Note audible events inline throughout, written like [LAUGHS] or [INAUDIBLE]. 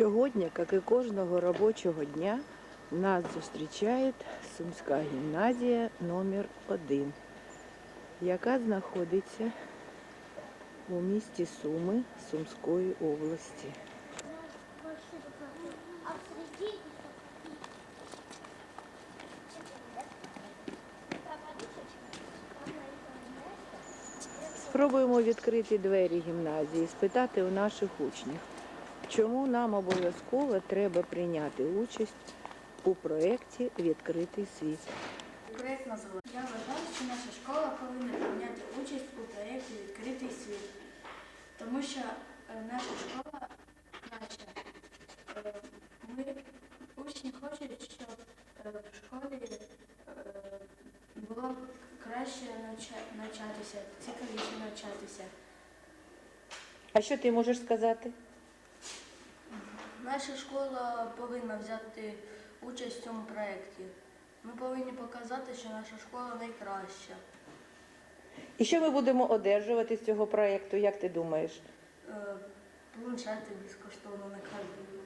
Сьогодні, як і кожного робочого дня, нас зустрічає Сумська гімназія номер 1 яка знаходиться у місті Суми Сумської області. Спробуємо відкрити двері гімназії, спитати у наших учнів, чому нам обов'язково треба прийняти участь у проєкті Відкритий світ. Проєкт. Я вважаю, що наша школа повинна прийняти участь у проєкті Відкритий світ, тому що е, наша школа краща. Е, Ми учні хочуть, щоб е, в школі було краще навчатися, цікавіше навчатися. А що ти можеш сказати? Наша школа повинна взяти участь в цьому проєкті. Ми повинні показати, що наша школа найкраща. І що ми будемо одержувати з цього проєкту, як ти думаєш? Е, Планшети безкоштовно на кожному.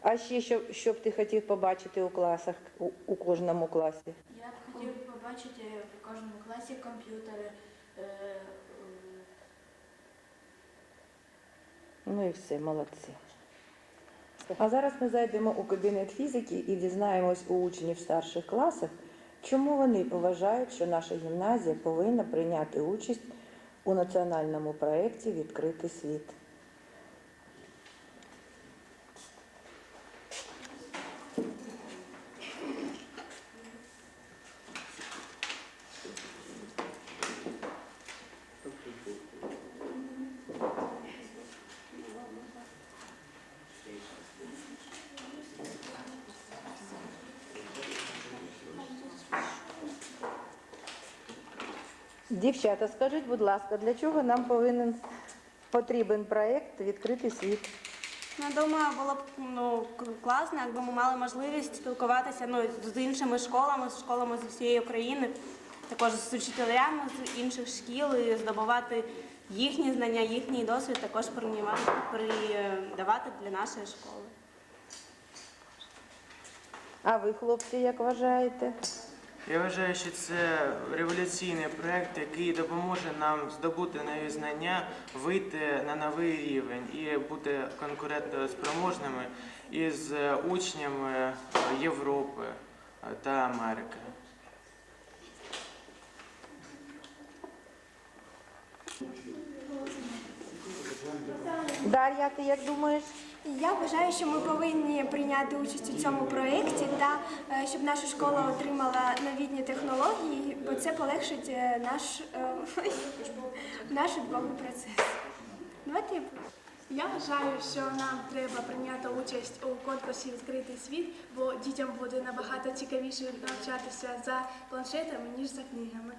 А ще що, що б ти хотів побачити у класах, у, у кожному класі? Я б хотів побачити в кожному класі комп'ютери. е, е, Ну і все, молодці. А зараз ми зайдемо у кабінет фізики і дізнаємось у учнів старших класах, чому вони вважають, що наша гімназія повинна прийняти участь у національному проєкті Відкритий світ. Дівчата, скажіть, будь ласка, для чого нам повинен потрібен проєкт Відкритий світ? Ну, думаю, було б ну, класно, якби ми мали можливість спілкуватися ну, з іншими школами, з школами з усієї України, також з учителями з інших шкіл і здобувати їхні знання, їхній досвід також передавати для нашої школи. А ви, хлопці, як вважаєте? Я вважаю, що це революційний проект, який допоможе нам здобути нові знання, вийти на новий рівень і бути конкурентоспроможними із учнями Європи та Америки. Дар'я, ти як думаєш? Я вважаю, що ми повинні прийняти участь у цьому проєкті та е, щоб наша школа отримала новітні технології, бо це полегшить е, наш, е, [LAUGHS] наш учбовий процес. Давайте я Я вважаю, що нам треба прийняти участь у конкурсі Відкритий світ, бо дітям буде набагато цікавіше навчатися за планшетами, ніж за книгами.